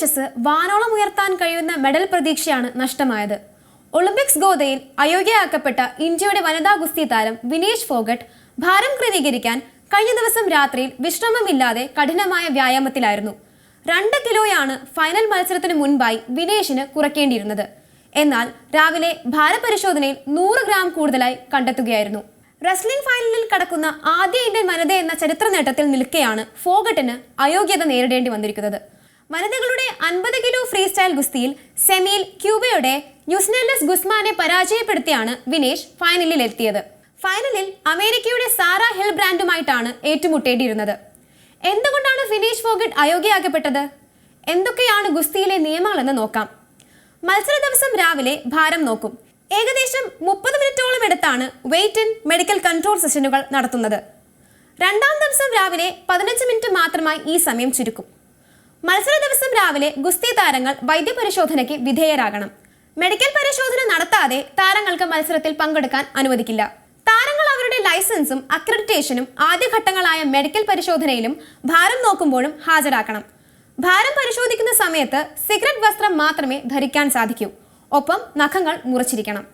തേജസ് വാനോളം ഉയർത്താൻ കഴിയുന്ന മെഡൽ പ്രതീക്ഷയാണ് നഷ്ടമായത്. ഒളിമ്പിക്സ് ഗോതയിൽ അയോഗ്യയാക്കപ്പെട്ട ഇന്ത്യയുടെ വനിതാ ഗുസ്തി താരം വിനേഷ് ഫോഗട്ട് ഭാരം ക്രമീകരിക്കാൻ കഴിഞ്ഞ ദിവസം രാത്രിയിൽ വിശ്രമമില്ലാതെ കഠിനമായ വ്യായാമത്തിലായിരുന്നു. രണ്ട് കിലോയാണ് ഫൈനൽ മത്സരത്തിന് മുൻപായി വിനേഷിന് കുറയ്ക്കേണ്ടിയിരുന്നത്. എന്നാൽ രാവിലെ ഭാരപരിശോധനയിൽ നൂറ് ഗ്രാം കൂടുതലായി കണ്ടെത്തുകയായിരുന്നു. റെസ്ലിംഗ് ഫൈനലിൽ കടക്കുന്ന ആദ്യ ഇന്ത്യൻ വനിത എന്ന ചരിത്ര നേട്ടത്തിൽ നിൽക്കെയാണ് ഫോഗട്ടിന് അയോഗ്യത നേരിടേണ്ടി വന്നിരിക്കുന്നത്. വനിതകളുടെ അൻപത് കിലോ ഫ്രീ സ്റ്റൈൽ ഗുസ്തിയിൽ സെമിയിൽ ക്യൂബയുടെ യുസ്നെല്ലസ് ഗുസ്മാനെ പരാജയപ്പെടുത്തിയാണ് വിനേഷ് ഫൈനലിൽ എത്തിയത് ഫൈനലിൽ അമേരിക്കയുടെ സാറ ഹിൽ ബ്രാൻഡുമായിട്ടാണ് ഏറ്റുമുട്ടേണ്ടിയിരുന്നത്. എന്തുകൊണ്ടാണ് വിനേഷ് ഫോഗട്ട് അയോഗ്യയാക്കപ്പെട്ടത്? എന്തൊക്കെയാണ് ഗുസ്തിയിലെ നിയമങ്ങളെന്ന് നോക്കാം. മത്സര ദിവസം രാവിലെ ഭാരം നോക്കും. ഏകദേശം മുപ്പത് മിനിറ്റോളം എടുത്താണ് വെയിറ്റ് ആൻഡ് മെഡിക്കൽ കൺട്രോൾ സെഷനുകൾ നടത്തുന്നത്. രണ്ടാം ദിവസം രാവിലെ പതിനഞ്ച് മിനിറ്റ് മാത്രമായി ഈ സമയം ചുരുക്കും. മത്സര ദിവസം രാവിലെ ഗുസ്തി താരങ്ങൾ വൈദ്യപരിശോധനയ്ക്ക് വിധേയരാകണം. മെഡിക്കൽ പരിശോധന നടത്താതെ താരങ്ങൾക്ക് മത്സരത്തിൽ പങ്കെടുക്കാൻ അനുവദിക്കില്ല. താരങ്ങൾ അവരുടെ ലൈസൻസും അക്രഡിറ്റേഷനും ആദ്യഘട്ടങ്ങളായ മെഡിക്കൽ പരിശോധനയിലും ഭാരം നോക്കുമ്പോഴും ഹാജരാക്കണം. ഭാരം പരിശോധിക്കുന്ന സമയത്ത് സിഗരറ്റ് വസ്ത്രം മാത്രമേ ധരിക്കാൻ സാധിക്കൂ. ഒപ്പം നഖങ്ങൾ മുറിച്ചിരിക്കണം.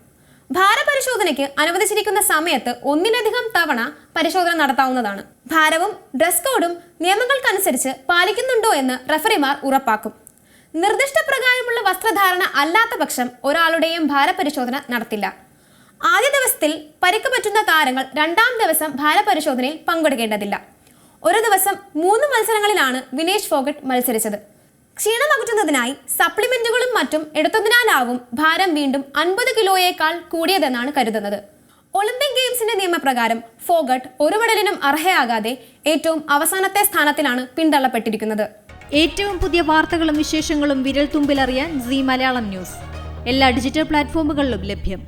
ഭാരപരിശോധനയ്ക്ക് അനുവദിച്ചിരിക്കുന്ന സമയത്ത് ഒന്നിലധികം തവണ പരിശോധന നടത്താവുന്നതാണ്. ഭാരവും ഡ്രസ് കോഡും നിയമങ്ങൾക്കനുസരിച്ച് പാലിക്കുന്നുണ്ടോ എന്ന് റഫറിമാർ ഉറപ്പാക്കും. നിർദ്ദിഷ്ട പ്രകാരമുള്ള വസ്ത്രധാരണ അല്ലാത്ത പക്ഷം ഒരാളുടെയും ഭാരപരിശോധന നടത്തില്ല. ആദ്യ ദിവസത്തിൽ പരിക്ക് പറ്റുന്ന താരങ്ങൾ രണ്ടാം ദിവസം ഭാരപരിശോധനയിൽ പങ്കെടുക്കേണ്ടതില്ല. ഒരു ദിവസം മൂന്ന് മത്സരങ്ങളിലാണ് വിനേഷ് ഫോഗട്ട് മത്സരിച്ചത്. ക്ഷീണം അകറ്റുന്നതിനായി സപ്ലിമെന്റുകളും മറ്റും എടുത്തതിനാലാവും ഭാരം വീണ്ടും അൻപത് കിലോയേക്കാൾ കൂടിയതെന്നാണ് കരുതുന്നത്. ഒളിമ്പിക് ഗെയിംസിന്റെ നിയമപ്രകാരം ഫോഗട്ട് ഒരു മെഡലിനും അർഹയാകാതെ ഏറ്റവും അവസാനത്തെ സ്ഥാനത്തിലാണ് പിന്തള്ളപ്പെട്ടിരിക്കുന്നത്. ഏറ്റവും പുതിയ വാർത്തകളും വിശേഷങ്ങളും വിരൽ തുമ്പിലറിയാൻ സി മലയാളം ന്യൂസ്. എല്ലാ ഡിജിറ്റൽ പ്ലാറ്റ്ഫോമുകളിലും ലഭ്യം.